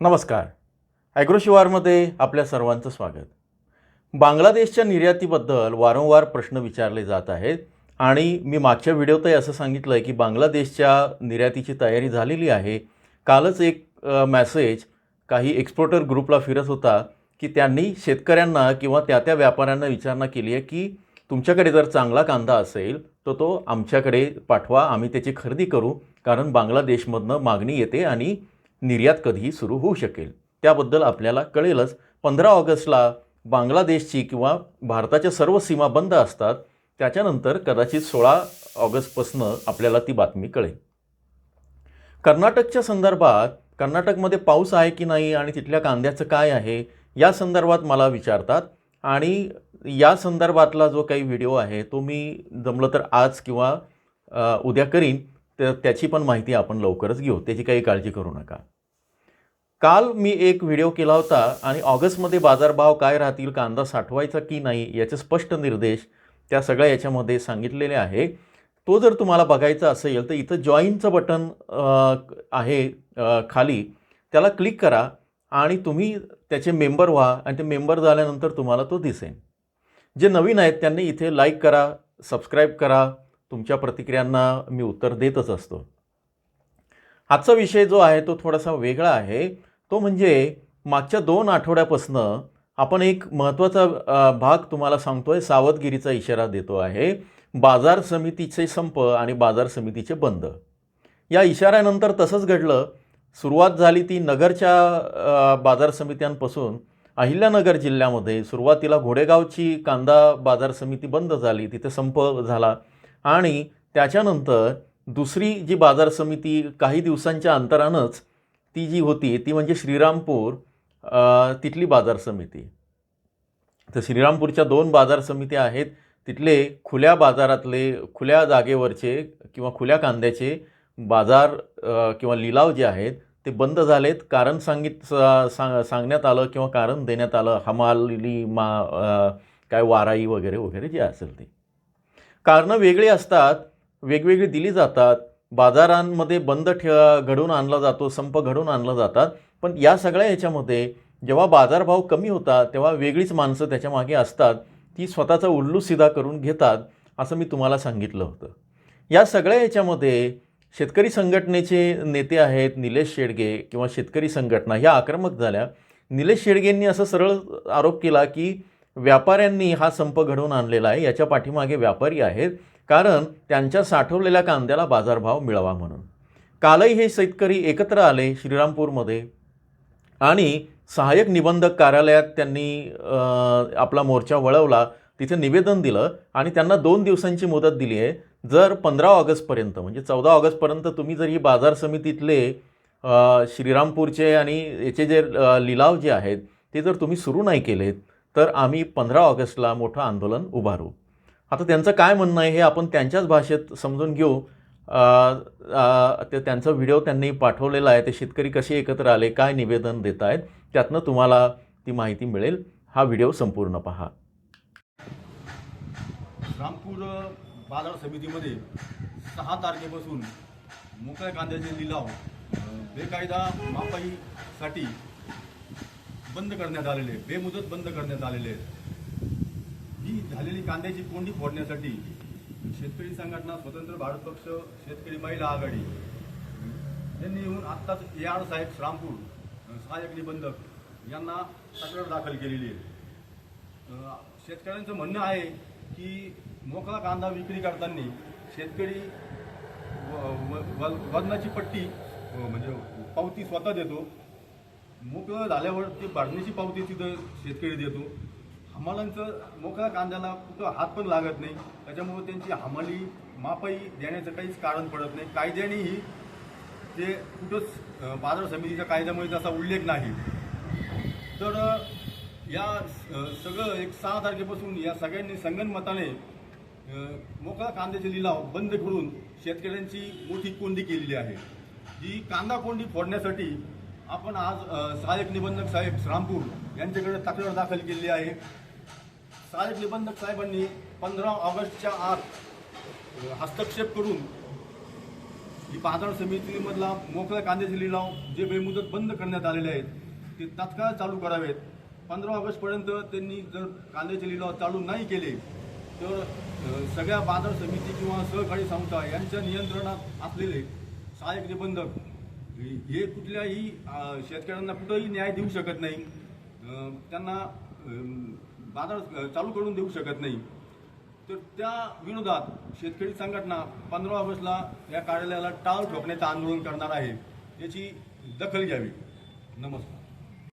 नमस्कार. ॲग्रोशिवारमध्ये आपल्या सर्वांचं स्वागत. बांगलादेशच्या निर्यातीबद्दल वारंवार प्रश्न विचारले जात आहेत आणि मी मागच्या व्हिडिओतही असं सांगितलं आहे की बांगलादेशच्या निर्यातीची तयारी झालेली आहे. कालच एक मॅसेज काही एक्सपोर्टर ग्रुपला फिरत होता की त्यांनी शेतकऱ्यांना किंवा त्या त्या व्यापाऱ्यांना विचारणा केली आहे की तुमच्याकडे जर चांगला कांदा असेल तर तो आमच्याकडे पाठवा आम्ही त्याची खरेदी करू कारण बांगलादेशमधनं मागणी येते आणि निर्यात कधीही सुरू होऊ शकेल. त्याबद्दल आपल्याला कळेलच. पंधरा ऑगस्टला बांगलादेशची किंवा भारताच्या सर्व सीमा बंद असतात त्याच्यानंतर कदाचित सोळा ऑगस्टपासनं आपल्याला ती बातमी कळेल. कर्नाटकच्या संदर्भात कर्नाटकमध्ये पाऊस आहे की नाही आणि तिथल्या कांद्याचं काय आहे या संदर्भात मला विचारतात. आणि या संदर्भातला जो काही व्हिडिओ आहे तो मी जमलं तर आज किंवा उद्या करीन. तर त्याची पण माहिती आपण लवकरच घेऊ. त्याची काही काळजी करू नका. काल मी एक व्हिडिओ केला होता आणि ऑगस्टमध्ये बाजारभाव काय राहतील कांदा साठवायचा की नाही याचे स्पष्ट निर्देश त्या सगळ्या याच्यामध्ये सांगितलेले आहे. तो जर तुम्हाला बघायचा असेल तर इथं जॉईनचं बटन आहे खाली. त्याला क्लिक करा आणि तुम्ही त्याचे मेंबर व्हा आणि ते मेंबर झाल्यानंतर तुम्हाला तो दिसेल. जे नवीन आहेत त्यांनी इथे लाईक करा सबस्क्राईब करा. तुमच्या प्रतिक्रियांना मी उत्तर देतच असतो. आजचा विषय जो आहे तो थोडासा वेगळा आहे. तो म्हणजे मागच्या दोन आठवड्यापासनं आपण एक महत्त्वाचा भाग तुम्हाला सांगतोय सावधगिरीचा इशारा देतो आहे. बाजार समितीचे संप आणि बाजार समितीचे बंद. या इशाऱ्यानंतर तसंच घडलं. सुरुवात झाली ती नगरच्या बाजार समित्यांपासून. अहिल्यानगर जिल्ह्यामध्ये सुरुवातीला घोडेगावची कांदा बाजार समिती बंद झाली. तिथे संप झाला. आणि त्याच्यानंतर दुसरी जी बाजार समिती काही दिवसांच्या अंतरानंच ती जी होती ती म्हणजे श्रीरामपूर तिथली बाजार समिती. तर श्रीरामपूरच्या दोन बाजार समित्या आहेत. तिथले खुल्या बाजारातले खुल्या जागेवरचे किंवा खुल्या कांद्याचे बाजार किंवा लिलाव जे आहेत ते बंद झालेत. कारण सांगित सांग सांगण्यात आलं किंवा कारण देण्यात आलं हमाली मा काय वाराई वगैरे वगैरे जे असेल ते. कारणं वेगळी असतात वेगवेगळी दिली जातात बाजारांमध्ये बंद ठे घडवून आणला जातो संप घडून आणला जातात. पण या सगळ्या ह्याच्यामध्ये जेव्हा बाजारभाव कमी होतात तेव्हा वेगळीच माणसं त्याच्यामागे असतात ती स्वतःचा उल्लू सिधा करून घेतात असं मी तुम्हाला सांगितलं होतं. या सगळ्या ह्याच्यामध्ये शेतकरी संघटनेचे नेते आहेत निलेश शेडगे किंवा शेतकरी संघटना ह्या आक्रमक झाल्या. निलेश शेडगेंनी असं सरळ आरोप केला की व्यापाऱ्यांनी हा संप घडवून आणलेला आहे. याच्या पाठीमागे व्यापारी आहेत. कारण त्यांच्या साठवलेल्या कांद्याला बाजारभाव मिळावा म्हणून. कालही हे शेतकरी एकत्र आले श्रीरामपूरमध्ये. आणि सहाय्यक निबंधक कार्यालयात त्यांनी आपला मोर्चा वळवला. तिथे निवेदन दिलं आणि त्यांना दोन दिवसांची मुदत दिली आहे. जर पंधरा ऑगस्टपर्यंत म्हणजे चौदा ऑगस्टपर्यंत तुम्ही जर ही बाजार समितीतले श्रीरामपूरचे आणि याचे जे लिलाव जे आहेत ते जर तुम्ही सुरू नाही केलेत तर आम्ही पंधरा ऑगस्टला मोठं आंदोलन उभारू. आता त्यांचं काय म्हणणं आहे हे आपण त्यांच्याच भाषेत समजून घेऊ. ते त्यांचा व्हिडिओ त्यांनी पाठवलेला आहे. ते शेतकरी कसे एकत्र आले काय निवेदन देत आहेत त्यातनं तुम्हाला ती माहिती मिळेल. हा व्हिडिओ संपूर्ण पहा. रामपूर बाजार समितीमध्ये सहा तारखेपासून मोकळ्या कांद्याचे लिलाव बेकायदा मापाईसाठी बंद करण्यात आलेले बेमुदत बंद करण्यात आलेले आहेत. ही झालेली कांद्याची कोंडी फोडण्यासाठी शेतकरी संघटना स्वतंत्र भारत पक्ष शेतकरी महिला आघाडी यांनी येऊन आत्ताच ए आर साहेब श्रामपूर सहाय्यक निबंधक यांना तक्रार दाखल केलेली आहे. शेतकऱ्यांचं म्हणणं आहे की मोकळा कांदा विक्री करताना शेतकरी व- वजनाची पट्टी म्हणजे पावती स्वतः देतो मोकळं झाल्यावर ते भरण्याची पावती तिथं शेतकरी देतो. हमालांचं मोकळ्या कांद्याला कुठं हात पण लागत नाही. त्याच्यामुळं त्यांची हमाली मापाई देण्याचं काहीच कारण पडत नाही. कायद्यानेही ते कुठंच बाजार समितीच्या कायद्यामुळे त्याचा उल्लेख नाही. तर या सगळं एक सहा तारखेपासून या सगळ्यांनी संगणमताने मोकळा कांद्याचे लिलाव बंद करून शेतकऱ्यांची मोठी कोंडी केलेली आहे. जी कांदा कोंडी फोडण्यासाठी आपण आज सहाय्यक निबंधक साहेब श्रामपूर यांच्याकडे तक्रार दाखल केलेली आहे. सहाय्यक निबंधक साहेबांनी पंधरा ऑगस्टच्या आत हस्तक्षेप करून ही बाजार समितीमधला मोकळ्या कांद्याचे लिलाव जे बेमुदत बंद करण्यात आलेले आहेत ते तात्काळ चालू करावेत. पंधरा ऑगस्टपर्यंत त्यांनी जर कांद्याचे लिलाव चालू नाही केले तर सगळ्या बाजार समिती किंवा सहकारी संस्था यांच्या नियंत्रणात असलेले सहाय्यक निबंधक हे कुठल्याही शेतकऱ्यांना कुठंही न्याय देऊ शकत नाही. त्यांना बाजार चालू करून देऊ शकत नाही. तर त्या विरोधात शेतकरी संघटना पंधरा ऑगस्टला या कार्यालयाला टाळ ठोकण्याचं आंदोलन करणार आहे. याची दखल घ्यावी. नमस्कार.